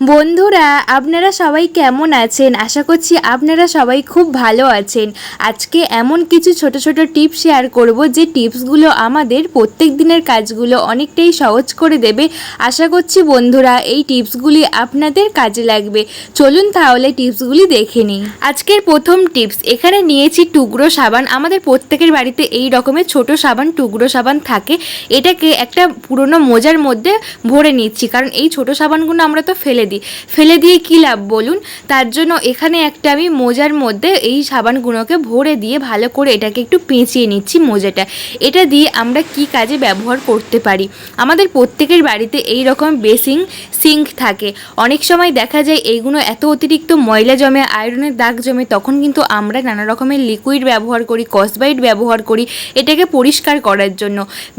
বন্ধুরা, আপনারা সবাই কেমন আছেন? আশা করছি আপনারা সবাই খুব ভালো আছেন। আজকে এমন কিছু ছোট ছোট টিপস শেয়ার করব যে টিপসগুলো আমাদের প্রত্যেক দিনের কাজগুলো অনেকটাই সহজ করে দেবে। আশা করছি বন্ধুরা, এই টিপসগুলি আপনাদের কাজে লাগবে। চলুন তাহলে টিপসগুলি দেখে নিই। আজকের প্রথম টিপস, এখানে নিয়েছি টুকরো সাবান। আমাদের প্রত্যেকের বাড়িতে এই রকমের ছোট সাবান, টুকরো সাবান থাকে। এটাকে একটা পুরনো মোজার মধ্যে ভরে নিচ্ছি। কারণ এই ছোট সাবানগুলো আমরা তো ফেলে দিই ফেলে দিয়ে কী লাভ বলুন? তার জন্য এখানে একটা আমি মোজার মধ্যে এই সাবানগুলোকে ভরে দিয়ে ভালো করে এটাকে একটু পেঁচিয়ে নিচ্ছি মোজাটা। এটা দিয়ে আমরা কি কাজে ব্যবহার করতে পারি? আমাদের প্রত্যেকের বাড়িতে এই রকম বেসিং সিঙ্ক থাকে। অনেক সময় দেখা যায় এইগুলো এত অতিরিক্ত ময়লা জমে, আয়রনের দাগ জমে, তখন কিন্তু আমরা নানা রকমের লিকুইড ব্যবহার করি কসবাইট ব্যবহার করি এটাকে পরিষ্কার করার জন্য।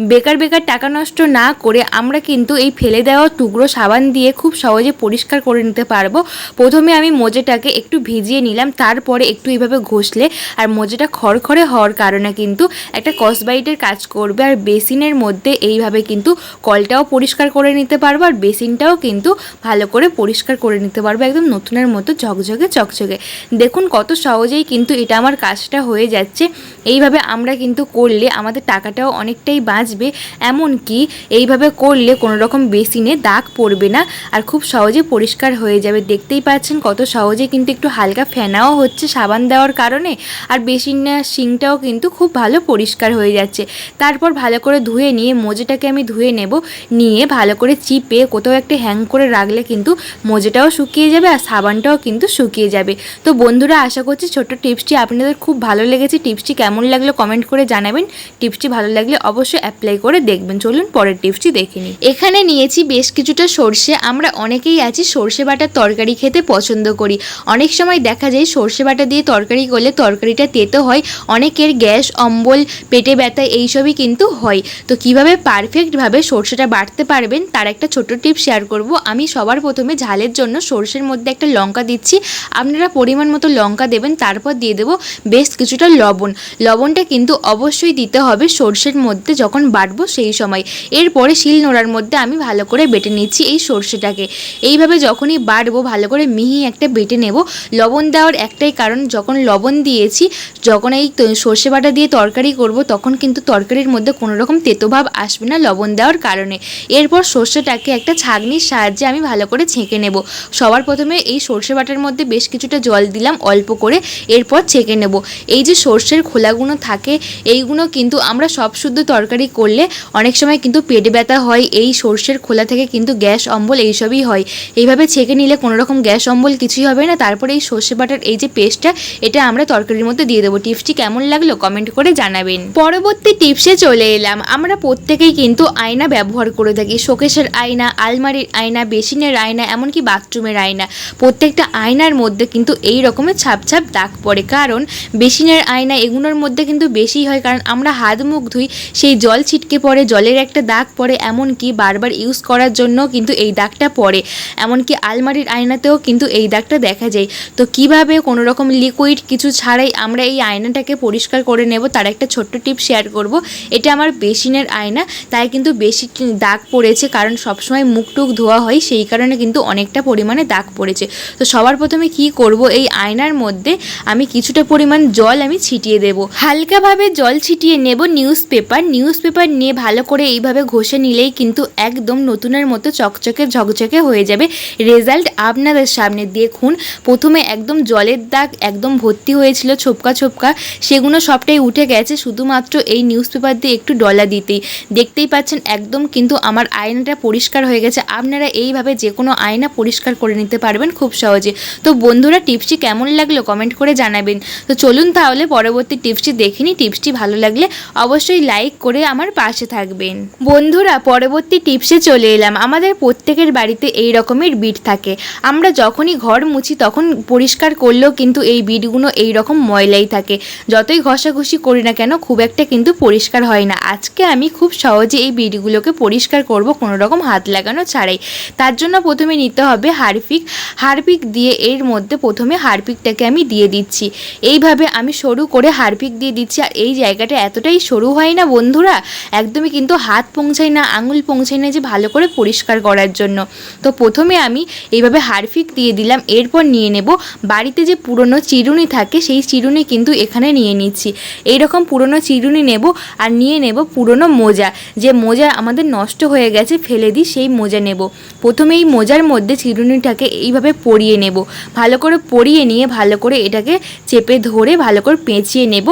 বেকার বেকার টাকা নষ্ট না করে আমরা কিন্তু এই ফেলে দেওয়া টুকরো সাবান দিয়ে খুব সহজে পরিষ্কার করে নিতে পারব। প্রথমে আমি মোজেটাকে একটু ভিজিয়ে নিলাম, তারপরে একটু এইভাবে ঘষলে আর মোজেটা খড়খড়ে হওয়ার কারণে কিন্তু একটা কসবাইটের কাজ করবে। আর বেসিনের মধ্যে এইভাবে কিন্তু কলটাও পরিষ্কার করে নিতে পারব আর বেসিনটাও কিন্তু ভালো করে পরিষ্কার করে নিতে পারব একদম নতুনের মতো ঝকঝকে চকচকে। দেখুন কত সহজেই কিন্তু এটা আমার কাজটা হয়ে যাচ্ছে। এইভাবে আমরা কিন্তু করলে আমাদের টাকাটাও অনেকটাই বাঁচবে। এমনকি এইভাবে করলে কোনো রকম বেসিনে দাগ পড়বে না। আর খুব সহজে পরিষ্কার হয়ে যাবে। দেখতেই পাচ্ছেন কত সহজে কিন্তু একটু হালকা ফেনাও হচ্ছে সাবান দেওয়ার কারণে, আর বেসিনটা সিংটাও কিন্তু খুব ভালো পরিষ্কার হয়ে যাচ্ছে। তারপর ভালো করে ধুয়ে নিয়ে মোজেটাকে আমি ধুয়ে নেব। নিয়ে ভালো করে চিপে কোথাও একটা হ্যাং করে রাখলে কিন্তু মোজেটাও শুকিয়ে যাবে আর সাবানটাও কিন্তু শুকিয়ে যাবে। তো বন্ধুরা, আশা করছি ছোট্ট টিপসটি আপনাদের খুব ভালো লেগেছে। টিপসটি কেমন লাগল কমেন্ট করে জানাবেন। টিপসটি ভালো লাগলে অবশ্যই অ্যাপ্লাই করে দেখবেন। চলুন পরের টিপসটি দেখে নিই। এখানে নিয়েছি বেশ কিছুটা সর্ষে। আমরা অনেকেই আছি সর্ষে বাটার তরকারি খেতে পছন্দ করি। অনেক সময় দেখা যায় সর্ষে বাটা দিয়ে তরকারি করলে তরকারিটা তেতো হয়, অনেকের গ্যাস, অম্বল, পেটে ব্যথা এইসবই কিন্তু হয়। তো কীভাবে পারফেক্টভাবে সর্ষেটা বাটতে পারবেন, তার একটা ছোট টিপ শেয়ার করব। আমি সবার প্রথমে ঝালের জন্য সর্ষের মধ্যে একটা লঙ্কা দিচ্ছি। আপনারা পরিমাণ মতো লঙ্কা দেবেন, তারপর দিয়ে দেবো বেশ কিছুটা লবণ। লবণটা কিন্তু অবশ্যই দিতে হবে সর্ষের মধ্যে যখন বাটবো সেই সময়। এরপরে শিল নোড়ার মধ্যে আমি ভালো করে বেটে নিচ্ছি এই সর্ষেটাকে। এইভাবে যখনই বাটবো ভালো করে মিহি একটা বেটে নেব। লবণ দেওয়ার একটাই কারণ, যখন লবণ দিয়েছি, যখন এই সর্ষে বাটা দিয়ে তরকারি করব, তখন কিন্তু তরকারির মধ্যে কোনো রকম তেতোভাব আসবে না লবণ দেওয়ার কারণে। এরপর সর্ষেটাকে একটা ছাঁকনির সাহায্যে আমি ভালো করে ছেঁকে নেব। সবার প্রথমে এই সর্ষে বাটার মধ্যে বেশ কিছুটা জল দিলাম, অল্প করে। এরপর ছেঁকে নেব। এই যে সর্ষের খোলাগুলো থাকে এইগুলো কিন্তু আমরা সব শুদ্ধ তরকারি করলে অনেক সময় কিন্তু পেট ব্যথা হয়, এই সর্ষের খোলা থেকে কিন্তু গ্যাস, অম্বল, এইসবই হয়। এইভাবে ছেঁকে নিলে কোনো রকম গ্যাস অম্বল কিছুই হবে না। তারপরে এই সর্ষে বাটার এই যে পেস্টটা, এটা আমরা তরকারির মধ্যে দিয়ে দেবো। টিপসটি কেমন লাগল কমেন্ট করে জানাবেন। পরবর্তী টিপসে চলে এলাম। আমরা প্রত্যেকেই কিন্তু আয়না ব্যবহার করে থাকি। শোকেশের আয়না, আলমারির আয়না, বেসিনের আয়না, এমনকি বাথরুমের আয়না। প্রত্যেকটা আয়নার মধ্যে কিন্তু এই রকমের ছাপ ছাপ দাগ পড়ে। কারণ বেসিনের আয়না এগুলোর মধ্যে কিন্তু বেশি হয়। কারণ আমরা হাত মুখ ধুই, সেই জল ছিটকে পড়ে, জলের একটা দাগ পড়ে। এমনকি বারবার ইউজ করার জন্য কিন্তু এই দাগটা পড়ে। এমনকি আলমারির আয়নাতেও কিন্তু এই দাগটা দেখা যায়। তো কীভাবে কোনো রকম লিকুইড কিছু ছাড়াই আমরা এই আয়নাটাকে পরিষ্কার করে নেব তার একটা ছোট্ট টিপ শেয়ার করব। এটা আমার বেসিনের আয়না, তাই কিন্তু বেশি দাগ পড়েছে কারণ সবসময় মুখ টুক ধোয়া হয়, সেই কারণে কিন্তু অনেকটা পরিমাণে দাগ পড়েছে। তো সবার প্রথমে কি করব? এই আয়নার মধ্যে আমি কিছুটা পরিমাণ জল আমি ছিটিয়ে দেব। হালকাভাবে জল ছিটিয়ে নেব নিউজ পেপার নিউজ পেপার নিয়ে ভালো করে এইভাবে ঘষে নিলেই কিন্তু একদম নতুনের মতো চকচকে ঝকঝকে হয়ে যাবে। রেজাল্ট আপনাদের সামনে দেখুন। প্রথমে একদম জলের দাগ একদম ভর্তি হয়েছিল, ছোপকা ছোপকা। সেগুলো সবটাই উঠে গেছে, শুধুমাত্র এই নিউজ পেপার দিয়ে একটু ডলা দিতেই। দেখতেই পাচ্ছেন একদম কিন্তু আমার আয়নাটা পরিষ্কার হয়ে গেছে। আপনারা এইভাবে যে কোনো আয়না পরিষ্কার করে নিতে পারবেন খুব সহজে। তো বন্ধুরা, টিপসটি কেমন লাগল কমেন্ট করে জানাবেন। তো চলুন তাহলে পরবর্তী টিপসটি দেখিনি টিপসটি ভালো লাগলে অবশ্যই লাইক করে আমার পাশে থাকবেন। বন্ধুরা, পরবর্তী টিপসে চলে এলাম। আমাদের প্রত্যেকের বাড়িতে এই রকমের বিট থাকে। আমরা যখনই ঘর মুছি তখন পরিষ্কার করলেও কিন্তু এই বিটগুলো এই রকম ময়লাই থাকে। যতই ঘষাঘষি করি না কেন খুব একটা কিন্তু পরিষ্কার হয় না। আজকে আমি খুব সহজে এই বিটগুলোকে পরিষ্কার করব কোনো রকম হাত লাগানো ছাড়াই। তার জন্য প্রথমে নিতে হবে হারপিক। হারপিক দিয়ে এর মধ্যে প্রথমে হারপিকটাকে আমি দিয়ে দিচ্ছি। এইভাবে আমি সরু করে হারপিক দিয়ে দিচ্ছি আর এই জায়গাটা এতটাই সরু হয় না বন্ধুরা, একদমই কিন্তু হাত পৌঁছায় না, আঙুল পৌঁছায় না যে ভালো করে পরিষ্কার করার জন্য। তো প্রথমে প্রথমে আমি এইভাবে হারফিক দিয়ে দিলাম, এরপর নিয়ে নেব। বাড়িতে যে পুরনো চিরুনি থাকে, সেই চিরুনি কিন্তু এখানে নিয়ে নিচ্ছি। এইরকম পুরনো চিরুনি নেব আর নিয়ে নেব পুরনো মোজা। যে মোজা আমাদের নষ্ট হয়ে গেছে, ফেলে দিই, সেই মোজা নেব। প্রথমে এই মোজার মধ্যে চিরুনিটাকে এইভাবে পরিয়ে নেব। ভালো করে পরিয়ে নিয়ে ভালো করে এটাকে চেপে ধরে ভালো করে পেঁচিয়ে নেব।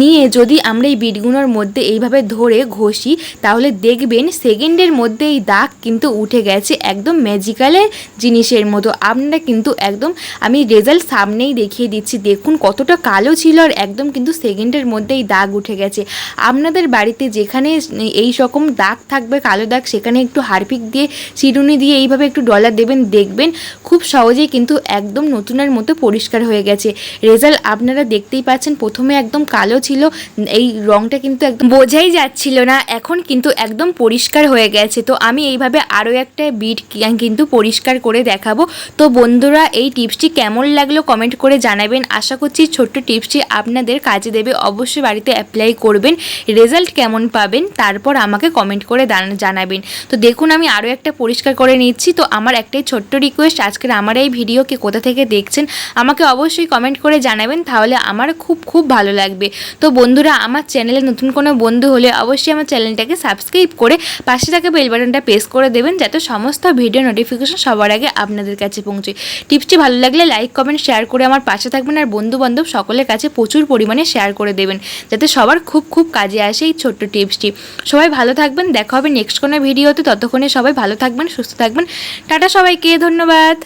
নিয়ে যদি আমরা এই বিটগুলোর মধ্যে এইভাবে ধরে ঘষি, তাহলে দেখবেন সেকেন্ডের মধ্যে এই দাগ কিন্তু উঠে গেছে, একদম ম্যাজিক্যালের জিনিসের মতো। আপনারা কিন্তু একদম, আমি রেজাল্ট সামনেই দেখিয়ে দিচ্ছি। দেখুন কতটা কালো ছিল আর একদম কিন্তু সেকেন্ডের মধ্যেই দাগ উঠে গেছে। আপনাদের বাড়িতে যেখানে এই রকম দাগ থাকবে, কালো দাগ, সেখানে একটু হারপিক দিয়ে চিরুনি দিয়ে এইভাবে একটু ডলার দেবেন, দেখবেন খুব সহজেই কিন্তু একদম নতুনের মতো পরিষ্কার হয়ে গেছে। রেজাল্ট আপনারা দেখতেই পাচ্ছেন, প্রথমে একদম কালো ছিল, এই রংটা কিন্তু একদম বোঝাই যাচ্ছিল না, এখন কিন্তু একদম পরিষ্কার হয়ে গেছে। তো আমি এইভাবে আরও একটা বিট কিন্তু পরিষ্কার করে দেখাবো। তো বন্ধুরা, এই টিপসটি কেমন লাগল কমেন্ট করে জানাবেন। আশা করছি ছোট্ট টিপসটি আপনাদের কাজে দেবে। অবশ্যই বাড়িতে অ্যাপ্লাই করবেন। রেজাল্ট কেমন পাবেন, তারপর আমাকে কমেন্ট করে জানাবেন। তো দেখুন, আমি আরও একটা পরিষ্কার করে নিচ্ছি। তো আমার একটাই ছোট্ট রিকোয়েস্ট আজকের আমার এই ভিডিওকে কোথা থেকে দেখছেন, আমাকে অবশ্যই কমেন্ট করে জানাবেন। তাহলে আমার খুব খুব ভালো লাগবে। তো বন্ধুরা, আমার চ্যানেলে নতুন কোনো বন্ধু হলে অবশ্যই আমার চ্যানেলটাকে সাবস্ক্রাইব করে পাশে থাকা বেল বাটনটা প্রেস করে দেবেন, যাতে সমস্ত ভিডিও নোটিফিকেশন সবার আগে আপনাদের কাছে পৌঁছে। টিপসটি ভালো লাগলে লাইক কমেন্ট শেয়ার করে আমার পাশে থাকবেন আর বন্ধু বান্ধব সকলের কাছে প্রচুর পরিমাণে শেয়ার করে দেবেন, যাতে সবার খুব খুব কাজে আসে এই ছোট্ট টিপসটি। সবাই ভালো থাকবেন, দেখা হবে নেক্সট কোনো ভিডিওতে ততক্ষণে সবাই ভালো থাকবেন, সুস্থ থাকবেন। টাটা সবাইকে, ধন্যবাদ।